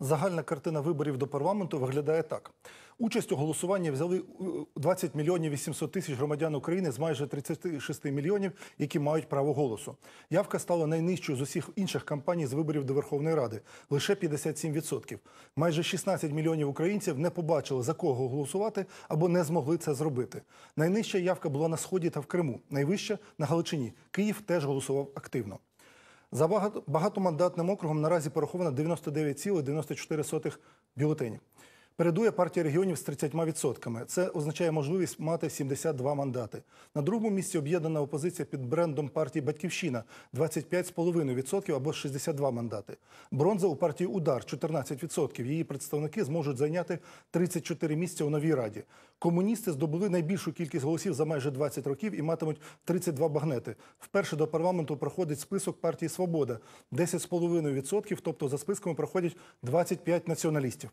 Загальна картина виборів до парламенту виглядає так: участь у голосуванні взяли е, 20 мільйонів 800 тисяч громадян України з майже 36 мільйонів, які мають право голосу. Явка стала найнижчою з усіх інших кампаній з виборів до Верховної Ради лише 57%. Майже 16 мільйонів українців не побачили за кого голосувати або не змогли це зробити. Найнижча явка була на сході та в Криму, найвища на Галичині. Київ теж голосував активно. За багато, багатомандатним округом наразі пораховано 99,94 бюлетенів. Передує партія регіонів з 30%. Це означає можливість мати 72 мандати. На другому місці об'єднана опозиція під брендом партії Батьківщина 25,5% або 62 мандати. Бронза у партії Удар 14%. Її представники зможуть зайняти 34 місця у новій раді. Комуністи здобули найбільшу кількість голосів за майже 20 років і матимуть 32 багнети. Вперше до парламенту проходить список партії Свобода 10,5%, тобто за списками проходять 25 націоналістів.